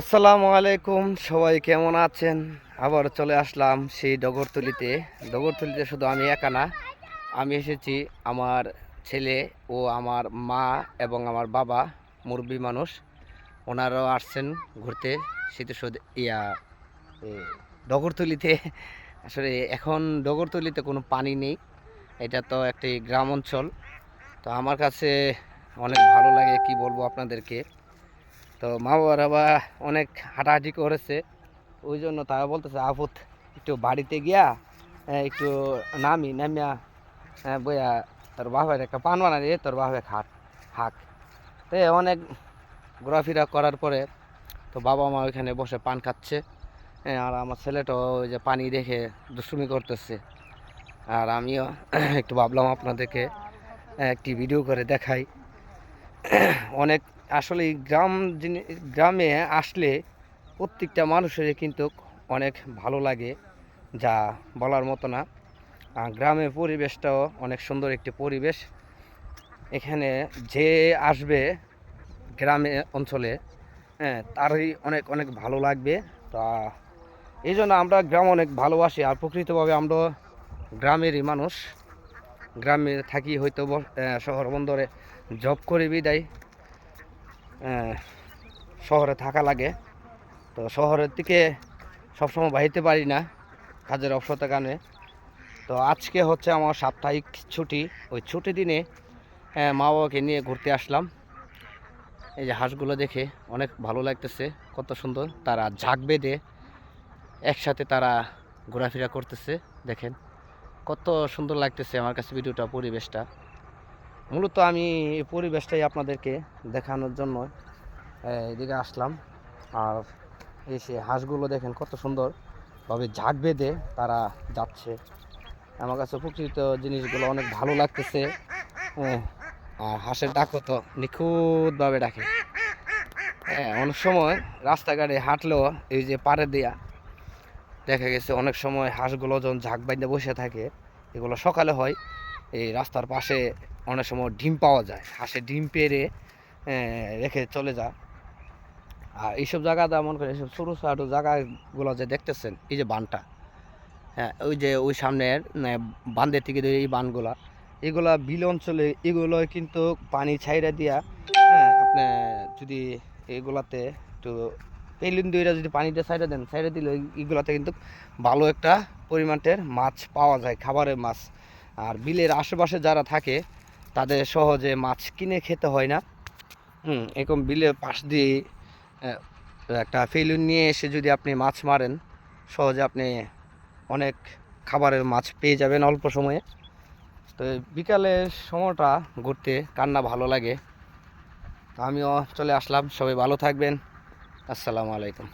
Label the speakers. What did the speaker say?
Speaker 1: আসসালামু আলাইকুম, সবাই কেমন আছেন? আবার চলে আসলাম সেই ডগরতলিতে। ডগরতলিতে শুধু আমি একা না, আমি এসেছি আমার ছেলে ও আমার মা এবং আমার বাবা, মুরব্বী মানুষ। ওনারাও আসছেন ঘুরতে। শীতসদ ইয়া ডগরতলিতে। আসলে এখন ডগরতলিতে কোনো পানি নেই। এটা তো একটি গ্রাম অঞ্চল। তো আমার কাছে অনেক ভালো লাগে কি বলব আপনাদেরকে। তো মা বাবারা বা অনেক হাঁটাহাঁটি করেছে। ওই জন্য তারা বলতেছে আফুত একটু বাড়িতে গিয়া একটু নামি, নামিয়া বইয়া তোর বাবার একটা পান বানা দিয়ে তোর বাবা খাট হাক তো অনেক ঘোরাফেরা করার পরে তো বাবা মা ওইখানে বসে পান খাচ্ছে। আর আমার ছেলেটাও ওই যে পানি দেখে দুষ্টুমি করতেছে। আর আমিও একটু ভাবলাম আপনাদেরকে একটি ভিডিও করে দেখাই। অনেক আসলে গ্রাম গ্রামে আসলে প্রত্যেকটা মানুষেরই কিন্তু অনেক ভালো লাগে, যা বলার মতো না। গ্রামের পরিবেশটাও অনেক সুন্দর একটি পরিবেশ। এখানে যে আসবে গ্রামে, অঞ্চলে হ্যাঁ তারই অনেক অনেক ভালো লাগবে। তা এই জন্য আমরা গ্রাম অনেক ভালোবাসি আর প্রকৃতভাবে আমরা গ্রামেরই মানুষ। গ্রামে থাকি হয়তো শহর বন্দরে জব করে বিদায়। শহরে থাকা লাগে। তো শহরের থেকে সবসময় বাড়িতে পারি না কাজের অবসরতার কারণে। তো আজকে হচ্ছে আমার সাপ্তাহিক ছুটি। ওই ছুটি দিনে আহ, মা বাবাকে নিয়ে ঘুরতে আসলাম। এই যে হাঁসগুলো দেখে অনেক ভালো লাগতেছে কত সুন্দর। তারা ঝাঁক বেঁধে একসাথে তারা ঘোরাফেরা করতেছে দেখেন। কত সুন্দর লাগতেছে আমার কাছে ভিডিওটা পরিবেশটা। মূলত আমি এই পরিবেশটাই আপনাদেরকে দেখানোর জন্য এদিকে আসলাম। আর এই সে হাঁসগুলো দেখেন কত সুন্দরভাবে ঝাঁক বেঁধে তারা যাচ্ছে। আমার কাছে প্রকৃত জিনিসগুলো অনেক ভালো লাগতেছে। আর হাঁসের ডাকও তো নিখুঁতভাবে ডাকে। হ্যাঁ অনেক সময় রাস্তাঘাটে হাঁটলেও এই যে পাড়ে দেয়া দেখা গেছে অনেক সময় হাঁসগুলো যখন ঝাঁক বাইন্দে বসে থাকে, এগুলো সকালে হয়, এই রাস্তার পাশে অনেক সময় ডিম পাওয়া যায়। হাঁসের ডিম পেরে রেখে চলে যায়। আর এইসব জায়গাতে মনে করেন, এইসব ছোটো ছোটো জায়গাগুলো যে দেখতেছেন, এই যে বানটা হ্যাঁ ওই যে ওই সামনের বান্ধের থেকে এই বানগুলা, এগুলা বিল অঞ্চলে, এগুলো কিন্তু পানি ছাইরা দিয়া হ্যাঁ যদি এগুলাতে একটু পেলিন দুইটা যদি পানিতে সাইডে দেন সাইডে দিলে এগুলাতে কিন্তু ভালো একটা পরিমাণের মাছ পাওয়া যায়, খাবারের মাছ। আর বিলের আশেপাশে যারা থাকে তাদের সহজে মাছ কিনে খেতে হয় না। হুম, এরকম বিলের পাশ দিয়ে একটা ফেলুন নিয়ে এসে যদি আপনি মাছ মারেন, সহজে আপনি অনেক খাবারের মাছ পেয়ে যাবেন অল্প সময়ে। তো বিকালের সময়টা ঘুরতে কান্না ভালো লাগে। আমিও চলে আসলাম, সবাই ভালো থাকবেন। আসসালামু আলাইকুম।